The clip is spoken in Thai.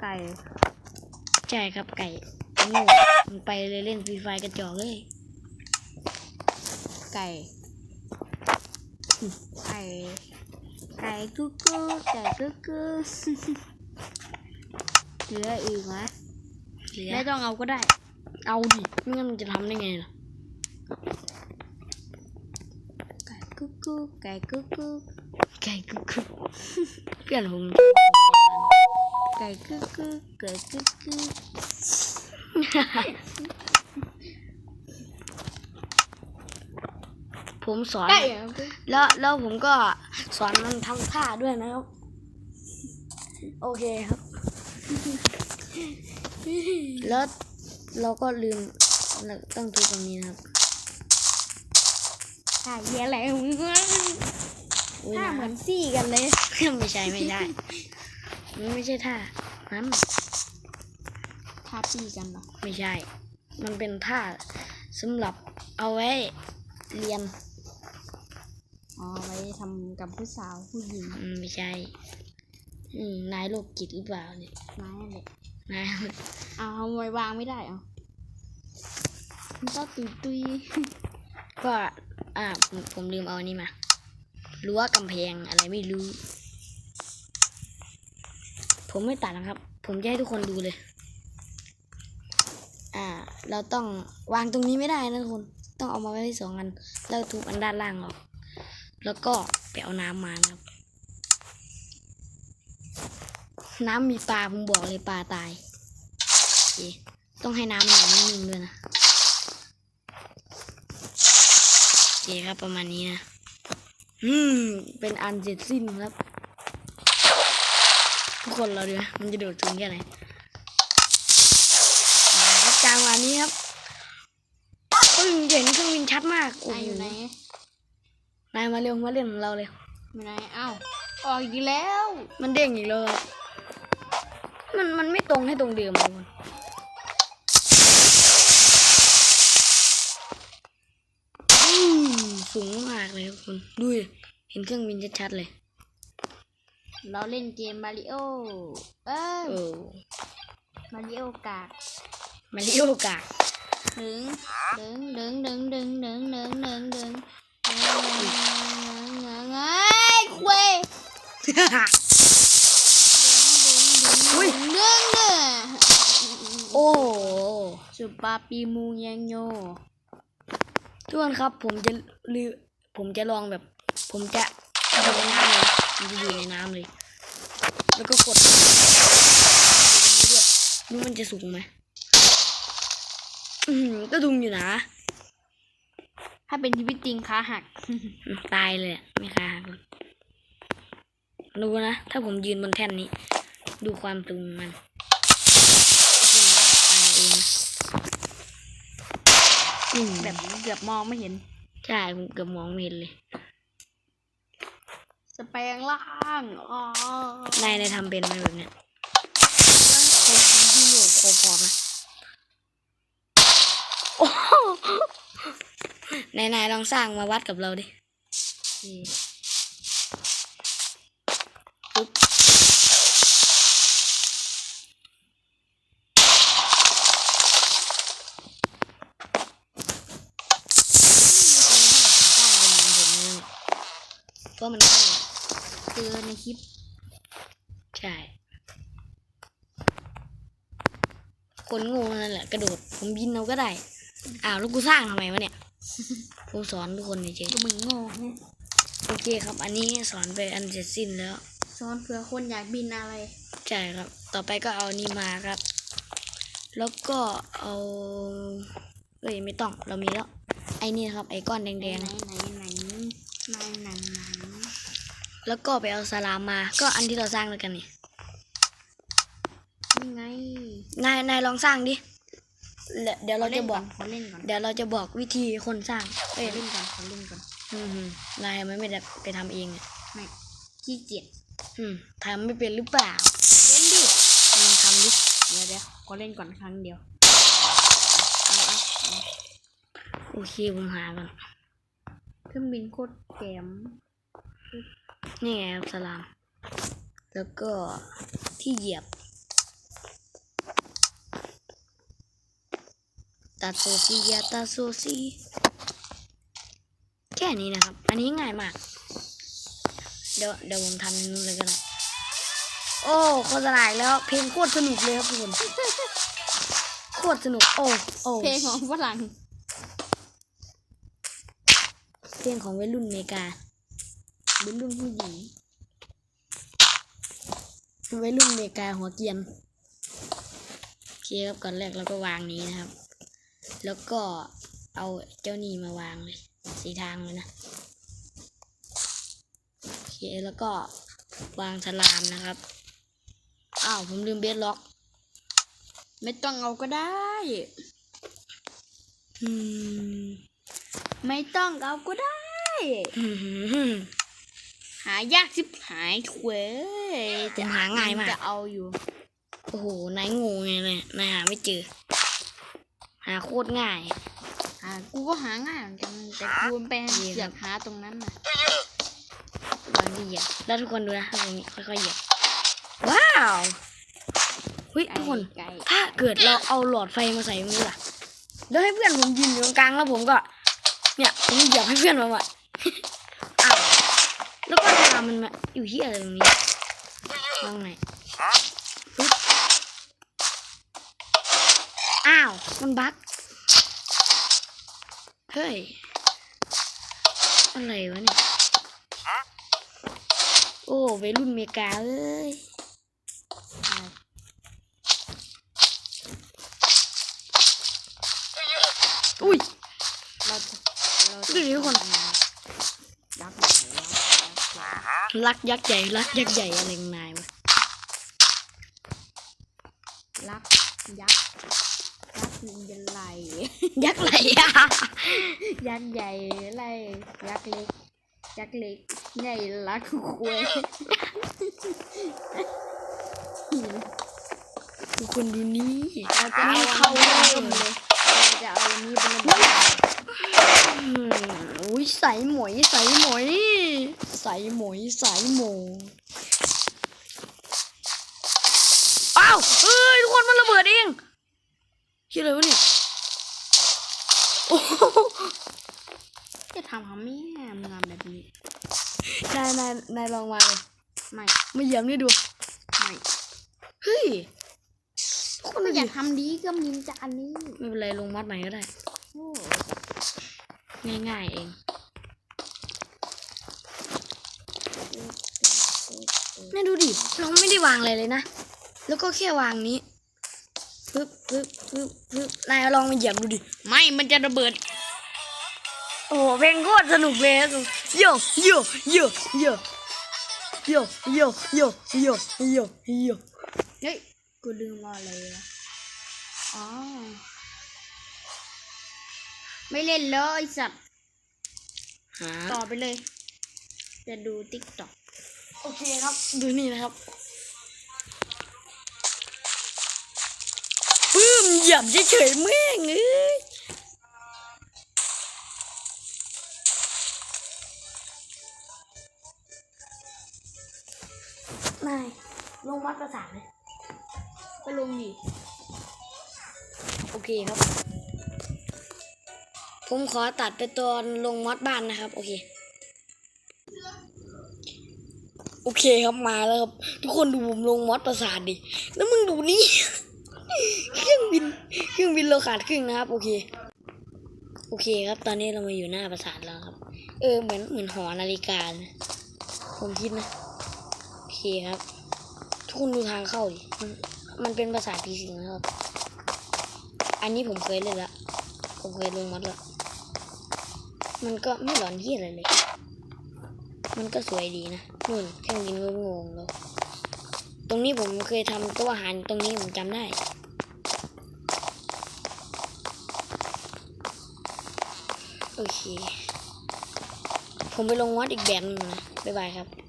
ไก่ใช่ครับไก่โง่มันไปเลยเล่นฟรีไฟกระจอกเลย ไก่ ไก่ ไก่กุ๊กกุ๊กไก่กุ๊กกุ๊กเหลืออีกไหมเหลือไม่ต้องเอาก็ได้ เอาดิไม่งั้นมันจะทำได้ไงล่ะไก่กุ๊กกุ๊กไก่กุ๊กกุ๊กไก่กุ๊กกุ๊กเพื่อนผม ไก่กุ๊กกุ๊กไก่กุ๊กกุ๊กผมสอนไก่อะแล้วแล้วผมก็สอนมันทำท่าด้วยนะครับ โอเคครับ แล้วเราก็ลืมเราต้องทุบตรงนี้นะครับท่าเหี้ยอะไรของมึงวะอุ๊ยท่านะเหมือนซี่กันเลย ไม่ใช่ไม่ใช่ มันไม่ใช่ท่านั้นท่าซี่กันเหรอไม่ใช่ มันเป็นท่าสำหรับเอาไว้เรียนอ๋อไว้ทำกับผู้สาวผู้หญิงอืมไม่ใช่อืมนายโรคจิตหรือเปล่าเนี่ยไม้อะไรนายเอาเอาไว้วางไม่ได้เอามันต้องตุยตุยก็อ่าผมผมลืมเอาอันนี้มารั้วกำแพงอะไรไม่รู้ ผมไม่ตัดนะครับ ผมจะให้ทุกคนดูเลย อ่า เราต้องวางตรงนี้ไม่ได้นะทุกคน ต้องเอามาไว้ที่สองอันแล้วทุบอันด้านล่างออก แล้วก็ไปเอาน้ำมานะครับ น้ำมีปลาผมบอกเลยปลาตายต้องให้น้ำมันอยนิ่งด้วยนะโอเคครับประมาณนี้นะ อืม เป็นอันเสร็จสิ้นครับ คนเราดูนะมันจะโดดถึงแค่ไหนมาครับจังหวะนี้ครับปึ้งเห็นเครื่องบินชัดมากโอ้นายโหอยู่ไหนนายมาเร็วมาเล่นของเราเลย อยู่ไหนเอ้าออกอีกแล้วมันเด้งอีกแล้วครับมันมันไม่ตรงให้ตรงเดิมเลยอืมสูงมากเลยครับคุณดูดิเห็นเครื่องบินชัดๆเลย เราเล่นเกมมาริโอเอ้ยเออมาริโอกากมาริโอกะดึงดึงดึงดึงดึงดึงดึงดึงดึงดึงดึงดึงไอ้ควยอุ้ยดึงดึงดึงโอ้โหสุปาปีมูยังโยทุกคนครับผมจะลือผมจะลองแบบ ผมจะอยู่ในน้ำเลยผ มจะอยู่ในน้ำเลย แล้วก็กดดูมันจะสูงไหมอืมก็ดุงอยู่นะ ถ้าเป็นชีวิตจริงขาหัก ตายเลยอะไม่ค่ะดูนะ ถ้าผมยืนบนแท่นนี้ ดูความตึงมันคุณว่าตายเองนะอืมแบบเกือบมองไม่เห็น ใช่ผมเกือบมองไม่เห็นเลย จะแปลงร่างอ๋อนายนายทำเป็นไหมแบบเนี้ยใช้ที่อยู่คอพอไหมโอ้โหนายนายลองสร้างมาวัดกับเราดิปึ๊บเพราะมันง่าย เจอใน คลิป ใช่ คนโงูนั่นแหละ กระโดด ผมบินเอาก็ได้ อ้าวแล้วกูสร้างทำไมวะเนี่ย ผมสอนทุกคนเฉยก็มึงโง่ไงๆโอเคครับ อันนี้สอนไปอันเสร็จสิ้นแล้ว สอนเผื่อคนอยากบินอะไร ใช่ครับ ต่อไปก็เอานี่มาครับ แล้วก็เอาเอ้ยไม่ต้องเรามีแล้ว ไอ้นี่นะครับ ไอ้ก้อนแดไหนงไหนไหนไหนไหนไหนไหน ๆ แล้วก็ไปเอาสลามมา ก็อันที่เราสร้างด้วยกันนี่นี่ไง นาย นายลองสร้างดิเดี๋ยวเดี๋ยวเราจะบอก ขอเล่นก่อน เดี๋ยวเราจะบอกวิธีคนสร้างขเอ้อยเล่นก่อนขอเล่นก่อน อืมนายทำไมไม่ได้ไปทำเองอะไม่ขี้เกียจ อืมทำไม่เป็นหรือเปล่า เล่นดิลองทำดิ เดี๋ยวเดี๋ยวขอเล่นก่อนครั้งเดียวเอาเอาเอาโอเคผมหาก่อนเครื่องบินโคตรแกม นี่ไงครัสลาม แล้วก็ที่เหยียบ ตัดโซซียาตาโซซีแค่นี้นะครับ อันนี้ง่ายมาก เดี๋ยวเดี๋ยวผมทำนู่นเลยก็ได้โอ้โฆษณาแล้ว เพลงโคตรสนุกเลยครับทุกคนโคตรสนุก โอ้โอ้เพลงของฝรั่งเพลงของวัยรุ่นเมกา เป็นรุ่นผู้หญิงไวัยรุ่นเมกาหัวเกียนโอเคครับก่อนแรกเราก็วางนี้นะครับ แล้วก็เอาเจ้านี่มาวางเลยสีทางเลยนะโอเคแล้วก็วางสลามนะครับอ้าวผมลืมเบสล็อก ไม่ต้องเอาก็ได้ไม่ต้องเอาก็ได้ หายากสิบหายถวยผมหาง่ายมากจะเอาอยู่ โอ้โหนายงูไงเลยนายหาไม่เจอ หาโคตรง่ายหากูก็หาง่ายเหมือนกันแต่กูไปดีครับเสือกหาตรงนั้นน่ะตอนที่เหยียบแล้วทุกคนดูนะตรงนี้ค่อยๆเหยียบว้าวเฮ้ยทุกคนไก่ถ้าเกิดเราเอาหลอดไฟมาใส่ตรงนี้ล่ะแล้วให้เพื่อนผมยืนอยู่ตรงกลางแล้วผมก็ เนี่ยผมเหยียบให้เพื่อนผมอะอ้าว แล้วก็ทามันมาอยู่ที่อะไรตรงนี้ลองไหนอยปึ๊บอ้าว มันบั๊กเฮ้ย อะไรวะเนี่ย โอ้วัยรุ่นเมกาเอ้ยอุ้ย เราจะเราดูดิทุกคน ยักษ์ใหญ่ยักษ์ใหญ่ รักยักษ์ใหญ่รักยักษ์ใหญ่อะไรของนายวะรักยักษ์ยักษ์ยิงยันไหลยักษ์ไหลอะยักษ์ใหญ่ไล่ยักษ์เล็กยักษ์เล็กใหญ่รักคุยทุกคนดูนี่เราจะเอาเข้าอันได้นี้เลยเราจะเอาอันนี้เป็นระเบิดอืมอุ้ยใสหมวยใสหมวย ใสหมวยใสหมวยอ้าวเอ้ยทุกคนมันระเบิดเองคิดอะไรวะเนี่ยโอ้โหจะทำทำไม่แหมงานแบบนี้นายนายนายลองมาเลยไม่มาเหยียบนี่ดูไม่เฮ้ยทุกคนไม่ดูอยาดิกทำดีก็มินจานนี้ ไม่เป็นไรลงมัดใหม่ก็ได้โอ้ง่ายๆเอง นี่ดูดิ เราไม่ได้วางอะไรเลยนะ แล้วก็แค่วางนี้ปึ๊บปึ๊บปึ๊บปึ๊บนายลองมาเหยียบดูดิ ไม่ มันจะระเบิด โอ้โหเพลงโคตรสนุกเลยนะโยโยโยโยโยโยโยโยโยโยเฮ้ย กูลืมว่าอะไรวะอ๋อ ไม่เล่นเลยไอ้สัตว์หาต่อไปเลย จะดูติ๊กต็อก โอเคครับ ดูนี่นะครับปื้มเหยียบเฉยๆแม่งเอ้ยนายลงวัดประสาทเลยไปลงดิ โอเคครับ ผมขอตัดไปตอนลงมอดบ้านนะครับ โอเค โอ เคครับมาแล้วครับ ทุกคนดูผมลงมอดประสาทดิ แล้วมึงดูนี่ เครื่องบิน เครื่องบินเราขาดครึ่งนะครับ โอเค โอเคครับ ตอนนี้เรามาอยู่หน้าประสาทแล้วครับ เออ เหมือนเหมือนหอนาฬิกานะผมคิดนะ โอเคครับ ทุกคนดูทางเข้าดิ มันมันเป็นประสาทผีสิงนะครับ อันนี้ผมเคยเล่นละ ผมเคยลงมอดละ มันก็ไม่หลอนที่อะไรเลย มันก็สวยดีนะนู่นเครื่องบินก็งงแล้วตรงนี้ผมเคยทำตัวอาหารตรงนี้ผมจำได้โอเค ผมไปลงวัดอีกแบบหนึงนะ บ๊ายบายครับ